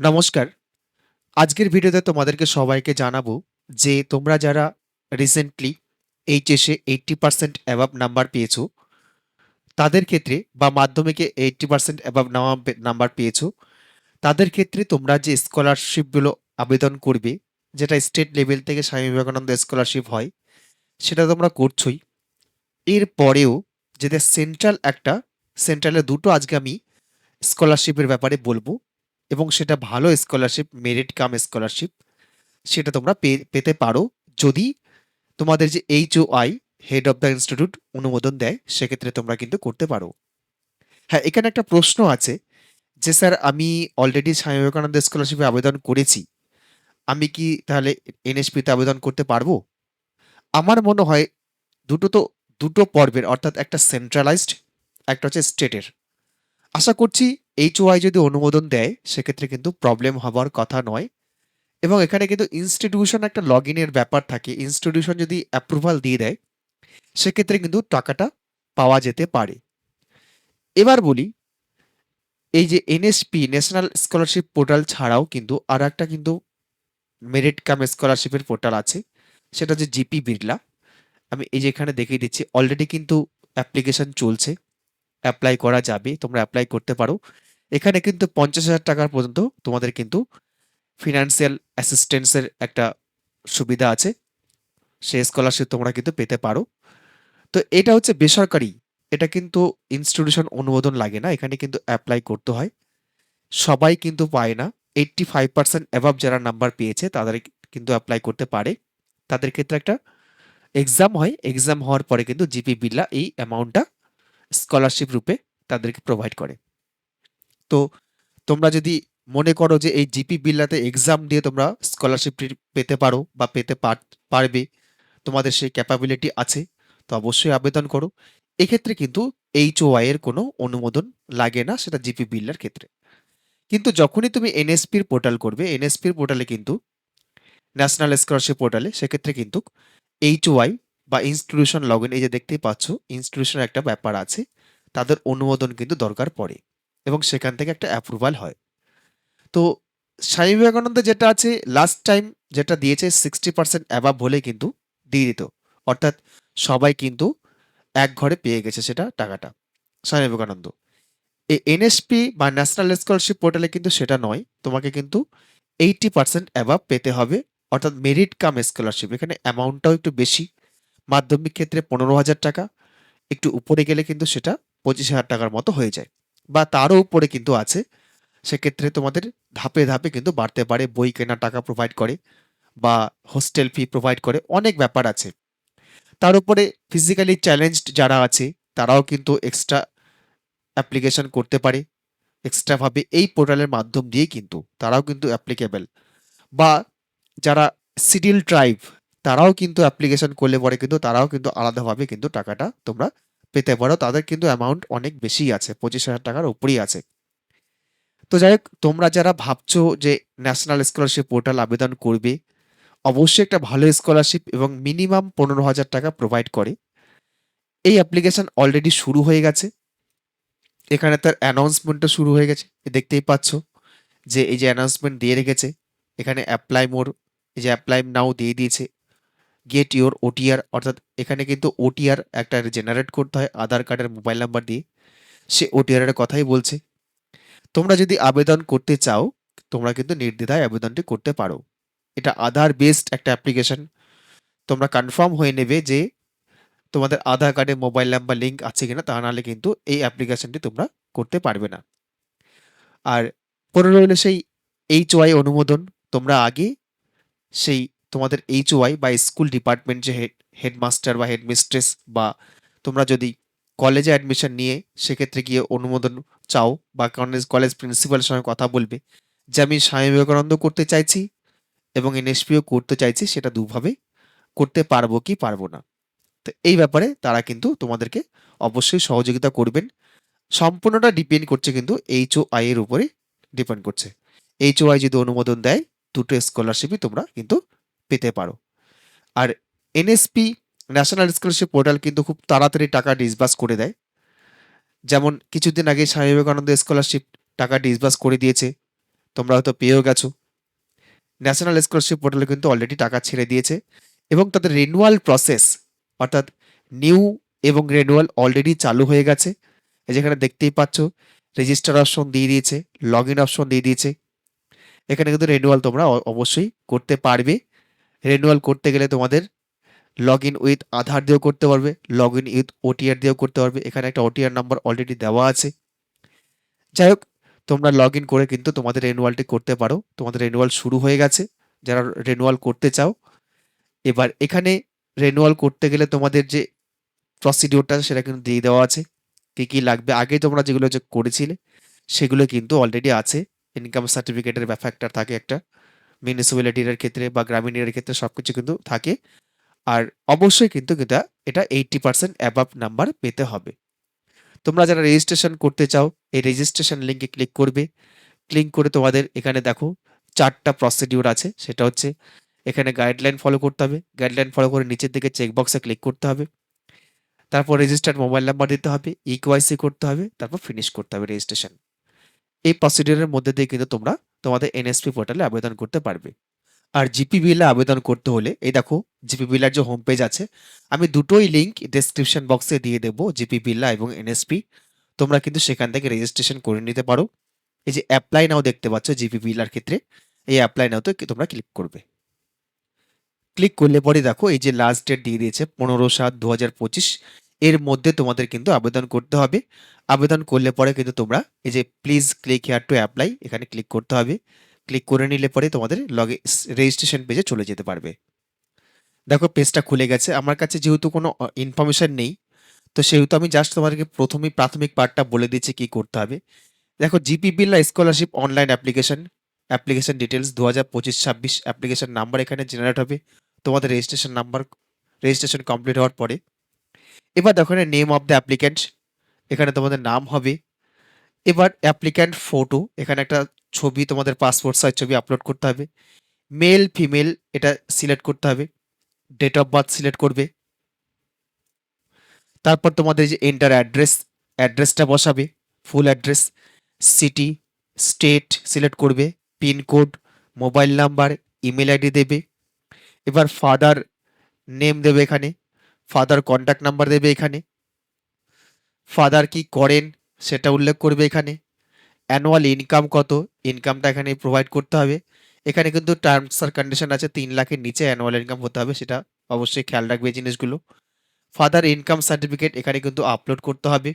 নমস্কার। আজকের ভিডিওতে তোমাদেরকে সবাইকে জানাব যে তোমরা যারা রিসেন্টলি এইচএসে 80% অ্যাবভ নাম্বার পেয়েছ, তাদের ক্ষেত্রে বা মাধ্যমিকে 80% অ্যাবভ নাওয়া পে নাম্বার পেয়েছ, তাদের ক্ষেত্রে তোমরা যে স্কলারশিপগুলো আবেদন করবে, যেটা স্টেট লেভেল থেকে স্বামী বিবেকানন্দ স্কলারশিপ হয়, সেটা তোমরা করছোই। এর পরেও যেটা সেন্ট্রাল একটা, সেন্ট্রালের দুটো আজকে আমি স্কলারশিপের ব্যাপারে বলব এবং সেটা ভালো স্কলারশিপ, মেরিট কাম স্কলারশিপ। সেটা তোমরা পেতে পারো যদি তোমাদের যে H O I head of the institute অনুমোদন দেয়, সেক্ষেত্রে তোমরা কিন্তু করতে পারো। হ্যাঁ, এখানে একটা প্রশ্ন আছে যে, "স্যার আমি অলরেডি স্বামী বিবেকানন্দ স্কলারশিপে আবেদন করেছি। আমি কি তাহলে এনএসপিতে আবেদন করতে পারব?" আমার মনে হয় দুটো তো দুটো পর্বের অর্থাৎ একটা সেন্ট্রালাইজড, একটা হচ্ছে স্টেটের। আশা করছি এইচওআই যদি অনুমোদন দেয়, সেক্ষেত্রে কিন্তু প্রবলেম হবার কথা নয় এবং এখানে কিন্তু ইনস্টিটিউশন একটা লগইনের ব্যাপার থাকে। ইনস্টিটিউশন যদি অ্যাপ্রুভাল দিয়ে দেয়, সেক্ষেত্রে কিন্তু টাকাটা পাওয়া যেতে পারে। এবার বলি, এই যে এনএসপি, ন্যাশনাল স্কলারশিপ পোর্টাল ছাড়াও কিন্তু আর একটা কিন্তু মেরিট কাম স্কলারশিপের পোর্টাল আছে। সেটা হচ্ছে জিপি বিড়লা। আমি এই যে এখানে দেখিয়ে দিচ্ছি, অলরেডি কিন্তু অ্যাপ্লিকেশন চলছে। অ্যাপ্লাই করা যাবে, তোমরা অ্যাপ্লাই করতে পারো। এখানে কিন্তু ৳৫০,০০০ পর্যন্ত তোমাদের কিন্তু ফিনান্সিয়াল অ্যাসিস্ট্যান্স এর একটা সুবিধা আছে। সেই স্কলারশিপ তোমরা কিন্তু পেতে পারো। তো এটা হচ্ছে বেসরকারি। এটা কিন্তু ইনস্টিটিউশন অনুমোদন লাগে না। এখানে কিন্তু অ্যাপ্লাই করতে হয়। সবাই কিন্তু পায় না। 85% অ্যাবভ যারা নাম্বার পেয়েছে, তাদের কিন্তু অ্যাপ্লাই করতে পারে। তাদের ক্ষেত্রে একটা এক্সাম হয়। এক্সাম হওয়ার পরে কিন্তু জিপি বিড়লা এই অ্যামাউন্টটা স্কলারশিপ রূপে তাদেরকে প্রোভাইড করে। তো তোমরা যদি মনে করো যে এই জিপি বিল্লাতে এক্সাম দিয়ে তোমরা স্কলারশিপ পেতে পারো বা পেতে পার পারবে, তোমাদের সেই ক্যাপাবিলিটি আছে, তো অবশ্যই আবেদন করো। এক্ষেত্রে কিন্তু এইচওআই এর কোনো অনুমোদন লাগে না, সেটা জিপি বিড়লার ক্ষেত্রে। কিন্তু যখনই তুমি এনএসপির পোর্টাল করবে, এনএসপির পোর্টালে কিন্তু ন্যাশনাল স্কলারশিপ পোর্টালে, সেক্ষেত্রে কিন্তু এইচওআই বা ইনস্টিটিউশন লগইন এই যে দেখতেই পাচ্ছ, ইনস্টিটিউশনের একটা ব্যাপার আছে। তাদের অনুমোদন কিন্তু দরকার পড়ে এবং সেখান থেকে একটা অ্যাপ্রুভাল হয়। তো স্বামী বিবেকানন্দ যেটা আছে লাস্ট টাইম যেটা দিয়েছে 60% অ্যাবভ হলে কিন্তু দিয়ে দিত। অর্থাৎ সবাই কিন্তু এক ঘরে পেয়ে গেছে সেটা টাকাটা, স্বামী বিবেকানন্দ। এই এনএসপি বা ন্যাশনাল স্কলারশিপ পোর্টালে কিন্তু সেটা নয়। তোমাকে কিন্তু 80% অ্যাবভ পেতে হবে। অর্থাৎ মেরিট কাম স্কলারশিপ। এখানে অ্যামাউন্টটাও একটু বেশি। মাধ্যমিক ক্ষেত্রে ৳১৫,০০০, একটু উপরে গেলে কিন্তু সেটা পঁচিশ হাজার টাকার মতো হয়ে যায় বা তারও উপরে কিন্তু আছে। সেক্ষেত্রে তোমাদের ধাপে, ধাপে কিন্তু বাড়তে পারে। বই কেনার টাকা প্রোভাইড করে বা হোস্টেল ফি প্রোভাইড করে, অনেক ব্যাপার আছে। তার উপরে ফিজিক্যালি চ্যালেঞ্জড যারা আছে, তারাও কিন্তু এক্সট্রা অ্যাপ্লিকেশন করতে পারে। এক্সট্রাভাবে এই পোর্টালের মাধ্যম দিয়েই কিন্তু তারাও কিন্তু অ্যাপ্লিকেবল বা যারা সিডিল ট্রাইব, তারাও কিন্তু অ্যাপ্লিকেশন করলে পরে কিন্তু তারাও কিন্তু আলাদাভাবে কিন্তু টাকাটা তোমরা পেতে পারো। তাদের কিন্তু অ্যামাউন্ট অনেক বেশিই আছে। পঁচিশ হাজার টাকার উপরেই আছে। তো যাই হোক, তোমরা যারা ভাবছ যে ন্যাশনাল স্কলারশিপ পোর্টাল আবেদন করবে, অবশ্যই একটা ভালো স্কলারশিপ এবং মিনিমাম ৳১৫,০০০ প্রোভাইড করে। এই অ্যাপ্লিকেশন অলরেডি শুরু হয়ে গেছে। এখানে তার অ্যানাউন্সমেন্টও শুরু হয়ে গেছে। দেখতেই পাচ্ছ যে এই যে অ্যানাউন্সমেন্ট দিয়ে রেখেছে। এখানে অ্যাপ্লাই মোর, এই যে অ্যাপ্লাই নাও দিয়ে দিয়েছে। গেট ইউর ওটিআর অর্থাৎ এখানে কিন্তু ওটিআর একটা জেনারেট করতে হয় আধার কার্ডের মোবাইল নাম্বার দিয়ে। সে ওটিআর এর কথাই বলছে। তোমরা যদি আবেদন করতে চাও, তোমরা কিন্তু নির্দ্বিধায় আবেদনটি করতে পারো। এটা আধার বেসড একটা অ্যাপ্লিকেশন। তোমরা কনফার্ম হয়ে নেবে যে তোমাদের আধার কার্ডে মোবাইল নাম্বার লিঙ্ক আছে কিনা, তা নাহলে কিন্তু এই অ্যাপ্লিকেশনটি তোমরা করতে পারবে না। আর পরে রইল সেই এইচ ওয়াই অনুমোদন। তোমরা আগে সেই তোমাদের এইচওআই বা স্কুল ডিপার্টমেন্ট যে হেড হেডমাস্টার বা হেডমিস্ট্রেস বা তোমরা যদি কলেজে অ্যাডমিশন নিয়ে সেক্ষেত্রে গিয়ে অনুমোদন চাও বা কলেজ কলেজ প্রিন্সিপালের সঙ্গে কথা বলবে যে আমি স্বামী বিবেকানন্দ করতে চাইছি এবং এনএসপিও করতে চাইছি, সেটা দুভাবে করতে পারব কি পারব না। তো এই ব্যাপারে তারা কিন্তু তোমাদেরকে অবশ্যই সহযোগিতা করবেন। সম্পূর্ণটা ডিপেন্ড করছে কিন্তু এইচওআই এর উপরে ডিপেন্ড করছে। এইচওআই যদি অনুমোদন দেয়, দুটো স্কলারশিপই তোমরা কিন্তু পেতে পারো। আর এনএসপি ন্যাশনাল স্কলারশিপ পোর্টাল কিন্তু খুব তাড়াতাড়ি টাকা ডিসবার্স করে দেয়। যেমন কিছুদিন আগে স্বামী বিবেকানন্দ স্কলারশিপ টাকা ডিসবার্স করে দিয়েছে। তোমরা হয়তো পেয়েও গেছো ন্যাশনাল স্কলারশিপ পোর্টালে কিন্তু অলরেডি টাকা ছেড়ে দিয়েছে এবং তাদের রিনুয়াল প্রসেস অর্থাৎ নিউ এবং রিনুয়াল অলরেডি চালু হয়ে গেছে যেখানে দেখতেই পাচ্ছ রেজিস্টার অপশন দিয়ে দিয়েছে লগ ইন অপশন দিয়ে দিয়েছে এখানে কিন্তু রেনুয়াল তোমরা অবশ্যই করতে পারবে রেনুয়াল করতে গেলে তোমাদের লগ ইন উইথ আধার দিয়েও করতে পারবে লগ ইন উইথ ওটিআর দিয়েও করতে পারবে। এখানে একটা ওটিআর নাম্বার অলরেডি দেওয়া আছে। যাই হোক, তোমরা লগ ইন করে কিন্তু তোমাদের রেনুয়ালটি করতে পারো। তোমাদের রেনুয়াল শুরু হয়ে গেছে। যারা রেনুয়াল করতে চাও, এবার এখানে রেনুয়াল করতে গেলে তোমাদের যে প্রসিডিওরটা সেটা কিন্তু দিয়ে দেওয়া আছে। কী কী লাগবে? আগে তোমরা যেগুলো যে করেছিলে, সেগুলো কিন্তু অলরেডি আছে। ইনকাম সার্টিফিকেটের ব্যাপারটা থাকে একটা। মিউনিসিপ্যালিটির ক্ষেত্রে বা গ্রামীণ এর ক্ষেত্রে সব কিছু কিন্তু থাকে। আর অবশ্যই কিন্তু এটা এটা এইটটি পার্সেন্ট অ্যাবাভ নাম্বার পেতে হবে। তোমরা যারা রেজিস্ট্রেশন করতে চাও, এই রেজিস্ট্রেশন লিঙ্কে ক্লিক করবে। ক্লিক করে তোমাদের এখানে দেখো, চারটা প্রসিডিওর আছে। সেটা হচ্ছে, এখানে গাইডলাইন ফলো করতে হবে। গাইডলাইন ফলো করে নিচের দিকে চেকবক্সে ক্লিক করতে হবে। তারপর রেজিস্টার্ড মোবাইল নাম্বার দিতে হবে ইকোয়াইসি করতে হবে, তারপর ফিনিশ করতে হবে রেজিস্ট্রেশন এই প্রসিডিওরের মধ্যে দিয়ে কিন্তু তোমরা তোমাদের এনএসপি পোর্টালে আবেদন করতে পারবে। আর জিপি বিলে আবেদন করতে হলে, এই দেখো জিপি বিলার যে হোম পেজ আছে, আমি দুটোই লিঙ্ক ডেসক্রিপশন বক্সে দিয়ে দেবো জিপি বিল্লা এবং এনএসপি তোমরা কিন্তু সেখান থেকে রেজিস্ট্রেশন করে নিতে পারো। এই যে অ্যাপ্লাই নাও দেখতে পাচ্ছ জিপি বিলার ক্ষেত্রে, এই অ্যাপ্লাই নাওতে তোমরা ক্লিক করবে। ক্লিক করলে পরে দেখো, এই যে লাস্ট ডেট দিয়ে দিয়েছে, পনেরো সাত দু হাজার পঁচিশ। এর মধ্যে তোমাদের কিন্তু আবেদন করতে হবে। আবেদন করলে পরে কিন্তু তোমরা এই যে please click here to apply এখানে ক্লিক করতে হবে। ক্লিক করে নিলে পরে তোমাদের লগে রেজিস্ট্রেশন পেজে চলে যেতে পারবে। দেখো পেজটা খুলে গেছে। আমার কাছে যেহেতু কোনো ইনফরমেশন নেই, তো সেহেতু আমি জাস্ট তোমাদেরকে প্রথমেই প্রাথমিক পার্টটা বলে দিচ্ছি কি করতে হবে। দেখো GP Birla scholarship online application application details দু হাজার পঁচিশ ছাব্বিশ অ্যাপ্লিকেশন নাম্বার এখানে জেনারেট হবে। তোমাদের রেজিস্ট্রেশন নাম্বার রেজিস্ট্রেশন কমপ্লিট হওয়ার পরে এবার দেখো এখানে নেম অফ দ্য অ্যাপ্লিক্যান্ট এখানে তোমাদের নাম হবে। এবার অ্যাপ্লিক্যান্ট ফটো এখানে একটা ছবি, তোমাদের পাসপোর্ট সাইজ ছবি আপলোড করতে হবে। মেল ফিমেল এটা সিলেক্ট করতে হবে। ডেট অফ বার্থ সিলেক্ট করবে। তারপর তোমাদের যে এন্টার অ্যাড্রেস অ্যাড্রেসটা বসাবে full address city state select করবে pin code mobile number email ID দেবে। এবার ফাদার নেম দেবে এখানে। ফাদার কন্ট্যাক্ট নাম্বার দেবে এখানে। ফাদার কি করেন সেটা উল্লেখ করবে এখানে। অ্যানুয়াল ইনকাম কত? ইনকামটা এখানে প্রোভাইড করতে হবে। এখানে কিন্তু টার্মস আর কন্ডিশন আছে, তিন লাখের নিচে অ্যানুয়াল ইনকাম হতে হবে, সেটা অবশ্যই খেয়াল রাখবে জিনিসগুলো। ফাদার ইনকাম সার্টিফিকেট এখানে কিন্তু আপলোড করতে হবে।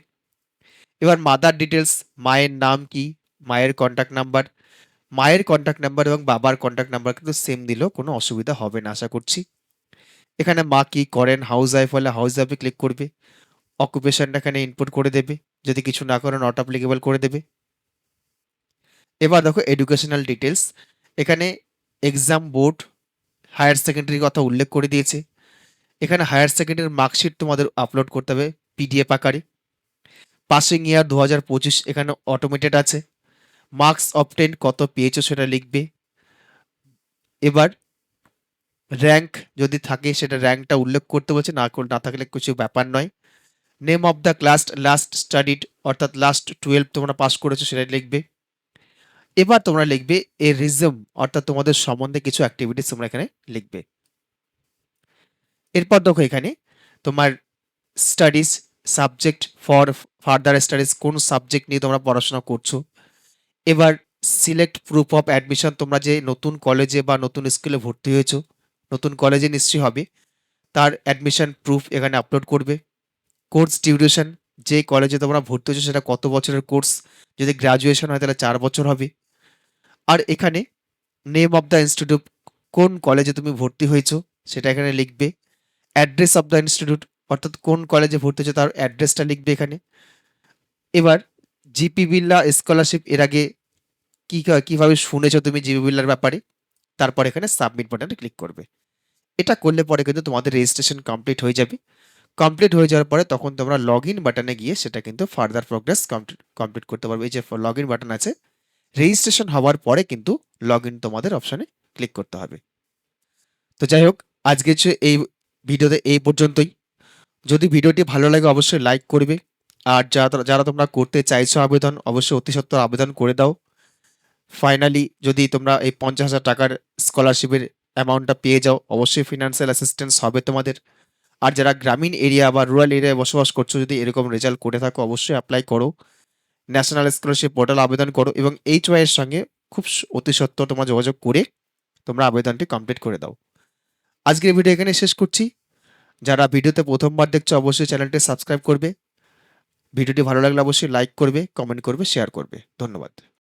এবার মাদার ডিটেলস মায়ের নাম কি? মায়ের কন্ট্যাক্ট নাম্বার মায়ের কন্ট্যাক্ট নাম্বার এবং বাবার কন্ট্যাক্ট নাম্বার কিন্তু সেম দিলেও কোনো অসুবিধা হবে না, আশা করছি। এখানে মা কি করেন হাউস ওয়াইফ হলে হাউস ওয়াইফে ক্লিক করবে অকুপেশনটা এখানে ইনপুট করে দেবে, যদি কিছু না করে নট অ্যাপ্লিকেবল করে দেবে। এবার দেখো এডুকেশনাল ডিটেলস এখানে এক্সাম বোর্ড হায়ার সেকেন্ডারি কথা উল্লেখ করে দিয়েছে। এখানে হায়ার সেকেন্ডারির মার্কশিট তোমাদের আপলোড করতে হবে পিডিএফ আকারে। পাসিং ইয়ার দু হাজার পঁচিশ এখানে অটোমেটেড আছে। মার্কস অবটেন কত পেয়েছ সেটা লিখবে। এবার র্যাঙ্ক যদি থাকে, সেটা র্যাঙ্কটা উল্লেখ করতে বলছে, না না থাকলে কিছু ব্যাপার নয়। Name of the class last studied অর্থাৎ লাস্ট টুয়েলভ তোমরা পাস করেছ সেটা লিখবে। এবার তোমরা লিখবে এ রিজম অর্থাৎ তোমাদের সম্বন্ধে কিছু অ্যাক্টিভিটিস তোমরা এখানে লিখবে। এরপর দেখো এখানে, তোমার studies subject for further studies কোন সাবজেক্ট নিয়ে তোমরা পড়াশোনা করছ। এবার সিলেক্ট প্রুফ অফ অ্যাডমিশন তোমরা যে নতুন কলেজে বা নতুন স্কুলে ভর্তি হয়েছো নতুন কলেজে নিশ্চয়ই হবে। তার অ্যাডমিশন প্রুফ এখানে আপলোড করবে। কোর্স ডিউরেশন যে কলেজে তোমরা ভর্তি হয়েছো সেটা কত বছরের কোর্স যদি গ্রাজুয়েশন হয় তাহলে চার বছর হবে। আর এখানে নেম অফ দ্য ইনস্টিটিউট কোন কলেজে তুমি ভর্তি হয়েছো সেটা এখানে লিখবে। অ্যাড্রেস অফ দ্য ইনস্টিটিউট অর্থাৎ কোন কলেজে ভর্তি হয়েছো তার অ্যাড্রেসটা লিখবে এখানে। এবার জিপি বিল্লা স্কলারশিপ এর আগে কী কীভাবে শুনেছো তুমি জিপি বিল্লার ব্যাপারে? তারপর এখানে সাবমিট বাটনে ক্লিক করবে। এটা করলে পরে কিন্তু তোমাদের রেজিস্ট্রেশন কমপ্লিট হয়ে যাবে। কমপ্লিট হয়ে যাওয়ার পরে তখন তোমরা লগ ইন বাটনে গিয়ে সেটা কিন্তু ফার্দার প্রোগ্রেস কমপ্লিট কমপ্লিট করতে পারবে। এই যে লগ ইন বাটন আছে রেজিস্ট্রেশন হওয়ার পরে কিন্তু লগ ইন তোমাদের অপশানে ক্লিক করতে হবে। তো যাই হোক, আজকে এই ভিডিওতে এই পর্যন্তই। যদি ভিডিওটি ভালো লাগে অবশ্যই লাইক করবে। আর যারা যারা তোমরা করতে চাইছো আবেদন, অবশ্যই অতি সত্ত্বর আবেদন করে দাও। ফাইনালি যদি তোমরা এই পঞ্চাশ হাজার টাকার স্কলারশিপের অ্যামাউন্টটা পেয়ে যাও, অবশ্যই ফিনান্সিয়াল অ্যাসিস্ট্যান্স হবে তোমাদের। আর যারা গ্রামীণ এরিয়া বা রুরাল এরিয়ায় বসবাস করছ, যদি এরকম রেজাল্ট করে থাকো, অবশ্যই অ্যাপ্লাই করো। ন্যাশনাল স্কলারশিপ পোর্টাল আবেদন করো এবং এইচ ওয়াইয়ের সঙ্গে খুব অতি সত্য তোমরা যোগাযোগ করে তোমরা আবেদনটি কমপ্লিট করে দাও। আজকের ভিডিও এখানে শেষ করছি। যারা ভিডিওতে প্রথমবার দেখছ, অবশ্যই চ্যানেলটি সাবস্ক্রাইব করবে। ভিডিওটি ভালো লাগলে অবশ্যই লাইক করবে কমেন্ট করবে শেয়ার করবে। ধন্যবাদ।